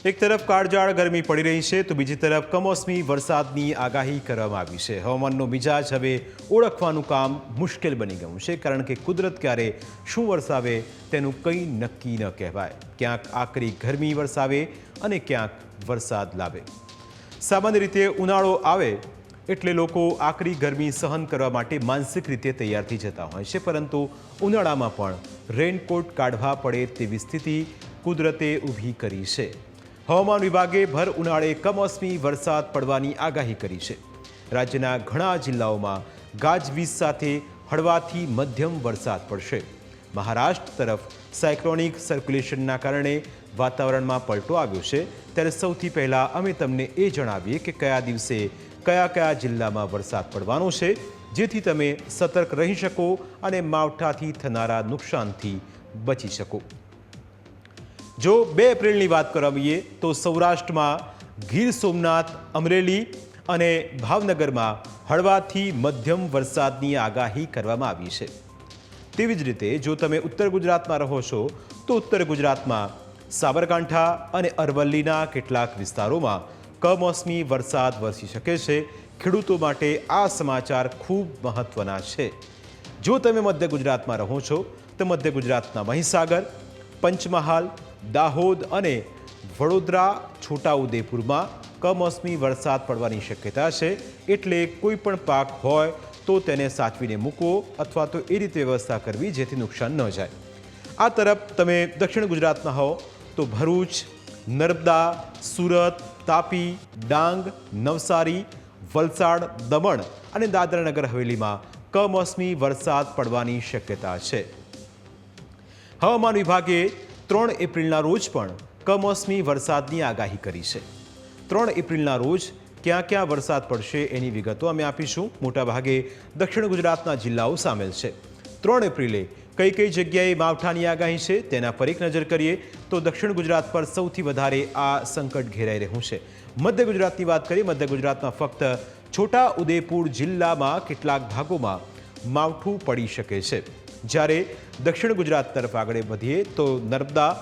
એક તરફ કાળજાળ ગરમી પડી રહી છે તો બીજી તરફ કમોસમી વરસાદની આગાહી કરવામાં આવી છે. હવામાનનો મિજાજ હવે ઓળખવાનું કામ મુશ્કેલ બની ગયું છે કારણ કે કુદરત ક્યારે શું વરસાવે તેનું કંઈ નક્કી ન કહેવાય. ક્યાંક આકરી ગરમી વરસાવે અને ક્યાંક વરસાદ લાવે. સામાન્ય રીતે ઉનાળો આવે એટલે લોકો આકરી ગરમી સહન કરવા માટે માનસિક રીતે તૈયાર થઈ જતા હોય છે, પરંતુ ઉનાળામાં પણ રેનકોટ કાઢવા પડે તેવી સ્થિતિ કુદરતે ઊભી કરી છે. હવામાન વિભાગે ભર ઉનાળે કમોસમી વરસાદ પડવાની આગાહી કરી છે. રાજ્યના ઘણા જિલ્લાઓમાં ગાજવીજ સાથે હળવાથી મધ્યમ વરસાદ પડશે. મહારાષ્ટ્ર તરફ સાયક્લોનિક સર્ક્યુલેશનના કારણે વાતાવરણમાં પલટો આવ્યો છે. ત્યારે સૌથી પહેલાં અમે તમને એ જણાવીએ કે કયા દિવસે કયા કયા જિલ્લામાં વરસાદ પડવાનો છે, જેથી તમે સતર્ક રહી શકો અને માવઠાથી થનારા નુકસાનથી બચી શકો. જો બે એપ્રિલની વાત કરાવીએ તો સૌરાષ્ટ્રમાં ગીર સોમનાથ, અમરેલી અને ભાવનગરમાં હળવાથી મધ્યમ વરસાદની આગાહી કરવામાં આવી છે. તેવી જ રીતે જો તમે ઉત્તર ગુજરાતમાં રહો છો, તો ઉત્તર ગુજરાતમાં સાબરકાંઠા અને અરવલ્લીના કેટલાક વિસ્તારોમાં કમોસમી વરસાદ વરસી શકે છે. ખેડૂતો માટે આ સમાચાર ખૂબ મહત્વના છે. જો તમે મધ્ય ગુજરાતમાં રહો છો, તો મધ્ય ગુજરાતના મહીસાગર, પંચમહાલ દાહોદ અને વડોદરા છોટાઉદેપુરમાં કમોસમી વરસાદ પડવાની શક્યતા છે. એટલે કોઈ પણ પાક હોય તો તેને સાચવીને મૂકવો અથવા તો એ રીતે વ્યવસ્થા કરવી જેથી નુકસાન ન જાય. આ તરફ તમે દક્ષિણ ગુજરાતમાં હો તો ભરૂચ, નર્મદા, સુરત, તાપી, ડાંગ, નવસારી, વલસાડ, દમણ અને દાદરાનગર હવેલીમાં કમોસમી વરસાદ પડવાની શક્યતા છે. હવામાન વિભાગે ત્રણ એપ્રિલના રોજ પણ કમોસમી વરસાદની આગાહી કરી છે. ત્રણ એપ્રિલના રોજ ક્યાં ક્યાં વરસાદ પડશે એની વિગતો અમે આપીશું. મોટાભાગે દક્ષિણ ગુજરાતના જિલ્લાઓ સામેલ છે. ત્રણ એપ્રિલે કઈ કઈ જગ્યાએ માવઠાની આગાહી છે તેના પર એક નજર કરીએ તો દક્ષિણ ગુજરાત પર સૌથી વધારે આ સંકટ ઘેરાઈ રહ્યું છે. મધ્ય ગુજરાતની વાત કરીએ, મધ્ય ગુજરાતમાં ફક્ત છોટા ઉદેપુર જિલ્લામાં કેટલાક ભાગોમાં માવઠું પડી શકે છે. જ્યારે દક્ષિણ ગુજરાત તરફ આગળ વધીએ તો નર્મદા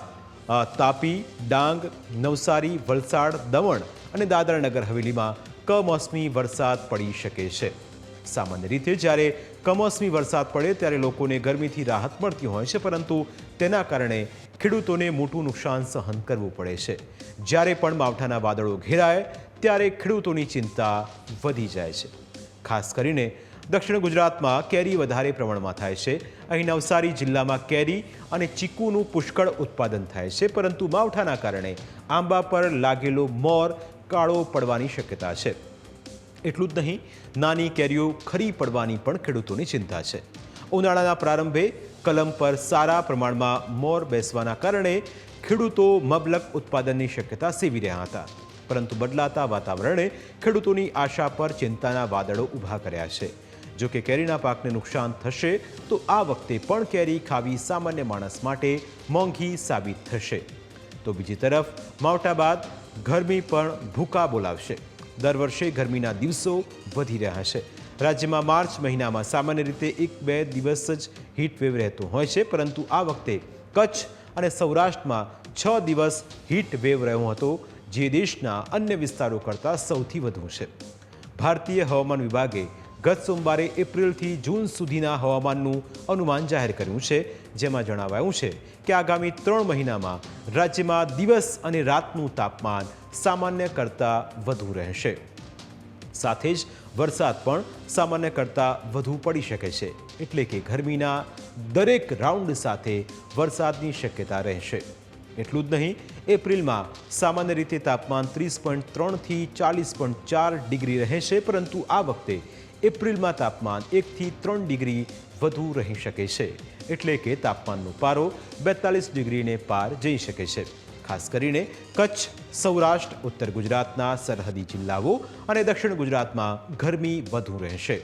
તાપી, ડાંગ, નવસારી, વલસાડ, દમણ અને દાદરાનગર હવેલીમાં કમોસમી વરસાદ પડી શકે છે. સામાન્ય રીતે જ્યારે કમોસમી વરસાદ પડે ત્યારે લોકોને ગરમીથી રાહત મળતી હોય છે, પરંતુ તેના કારણે ખેડૂતોને મોટું નુકસાન સહન કરવું પડે છે. જ્યારે પણ માવઠાના વાદળો ઘેરાય, ત્યારે ખેડૂતોની ચિંતા વધી જાય છે. ખાસ કરીને દક્ષિણ ગુજરાતમાં કેરી વધારે પ્રમાણમાં થાય છે. અહીં નવસારી જિલ્લામાં કેરી અને ચીકુનું પુષ્કળ ઉત્પાદન થાય છે, પરંતુ માવઠાના કારણે આંબા પર લાગેલો મોર કાળો પડવાની શક્યતા છે. એટલું જ નહીં, નાની કેરીઓ ખરી પડવાની પણ ખેડૂતોની ચિંતા છે. ઉનાળાના પ્રારંભે કલમ પર સારા પ્રમાણમાં મોર બેસવાના કારણે ખેડૂતો મબલક ઉત્પાદનની શક્યતા સેવી રહ્યા હતા. પરંતુ બદલાતા વાતાવરણે ખેડૂતોની આશા પર ચિંતાના વાદળો ઊભા કર્યા છે. જો કે કેરીના પાકને નુકસાન થશે, તો આ વખતે પણ કેરી ખાવી સામાન્ય માણસ માટે મોંઘી સાબિત થશે. તો બીજી તરફ, માવઠા બાદ ગરમી પણ ભૂકા બોલાવશે. દર વર્ષે ગરમીના દિવસો વધી રહ્યા છે. રાજ્યમાં માર્ચ મહિનામાં સામાન્ય રીતે એક બે દિવસ જ હીટવેવ રહેતો હોય છે, પરંતુ આ વખતે કચ્છ અને સૌરાષ્ટ્રમાં છ દિવસ હીટવેવ રહ્યો હતો, જે દેશના અન્ય વિસ્તારો કરતાં સૌથી વધુ છે. ભારતીય હવામાન વિભાગે ગત સોમવારે એપ્રિલથી જૂન સુધીના હવામાનનું અનુમાન જાહેર કર્યું છે, જેમાં જણાવાયું છે કે આગામી ત્રણ મહિનામાં રાજ્યમાં દિવસ અને રાતનું તાપમાન સામાન્ય કરતાં વધુ રહેશે. સાથે જ વરસાદ પણ સામાન્ય કરતાં વધુ પડી શકે છે, એટલે કે ગરમીના દરેક રાઉન્ડ સાથે વરસાદની શક્યતા રહેશે. એટલું જ નહીં, એપ્રિલમાં સામાન્ય રીતે તાપમાન ત્રીસ પોઈન્ટ ત્રણથી ચાલીસ પોઈન્ટ ચાર ડિગ્રી રહેશે, પરંતુ આ વખતે એપ્રિલમાં તાપમાન એકથી ત્રણ ડિગ્રી વધુ રહી શકે છે. એટલે કે તાપમાનનો પારો બેતાલીસ ડિગ્રીને પાર જઈ શકે છે. ખાસ કરીને કચ્છ, સૌરાષ્ટ્ર, ઉત્તર ગુજરાતના સરહદી જિલ્લાઓ અને દક્ષિણ ગુજરાતમાં ગરમી વધુ રહેશે.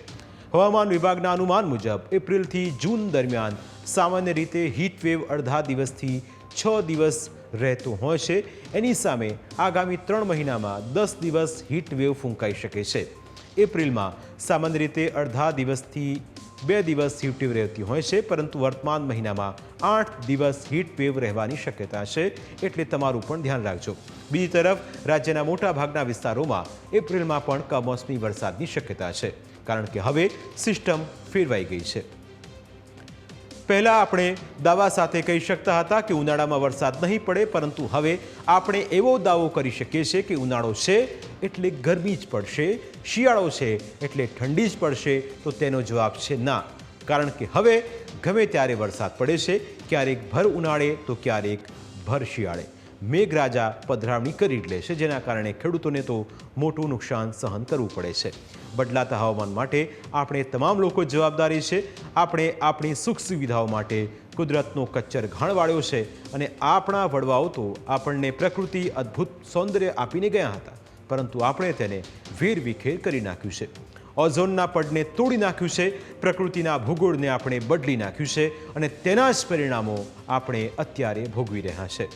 હવામાન વિભાગના અનુમાન મુજબ એપ્રિલથી જૂન દરમિયાન સામાન્ય રીતે હીટવેવ અડધા દિવસથી છ દિવસ રહેતો હોય છે. એની સામે આગામી ત્રણ મહિનામાં દસ દિવસ હીટવેવ ફૂંકાઈ શકે છે. એપ્રિલમાં. સામાન્ય રીતે અડધા દિવસથી બે દિવસ હીટવેવ રહેતી હોય છે, પરંતુ વર્તમાન મહિનામાં આઠ દિવસ હીટ વેવ રહેવાની શક્યતા છે, એટલે તમારું પણ ધ્યાન રાખજો. બીજી તરફ, રાજ્યના મોટા ભાગના વિસ્તારોમાં એપ્રિલમાં પણ કમોસમી વરસાદની શક્યતા છે, કારણ કે હવે સિસ્ટમ ફેરવાઈ ગઈ છે. પહેલાં આપણે દાવા સાથે કહી શકતા હતા કે ઉનાળામાં વરસાદ નહીં પડે, પરંતુ હવે આપણે એવો દાવો કરી શકીએ છીએ કે ઉનાળો છે એટલે ગરમી જ પડશે, શિયાળો છે એટલે ઠંડી જ પડશે, તો તેનો જવાબ છે ના. કારણ કે હવે ગમે ત્યારે વરસાદ પડે છે, ક્યારેક ભર ઉનાળે, તો ક્યારેક ભર શિયાળે. મેઘરાજા પધરામણી કરી લે છે જેના કારણે ખેડૂતોને તો મોટું નુકસાન સહન કરવું પડે છે. બદલાતા હવામાન માટે આપણે તમામ લોકો જવાબદારી છે. આપણે આપણી સુખ સુવિધાઓ માટે કુદરતનો કચ્ચર ઘાણ વાળ્યો છે અને આપણા વડવાઓ તો આપણને પ્રકૃતિ અદ્ભુત સૌંદર્ય આપીને ગયા હતા, પરંતુ આપણે તેને વેરવિખેર કરી નાખ્યું છે. ઓઝોનના પડને તોડી નાખ્યું છે, પ્રકૃતિના ભૂગોળને આપણે બદલી નાખ્યું છે અને તેના જ પરિણામો આપણે અત્યારે ભોગવી રહ્યા છે.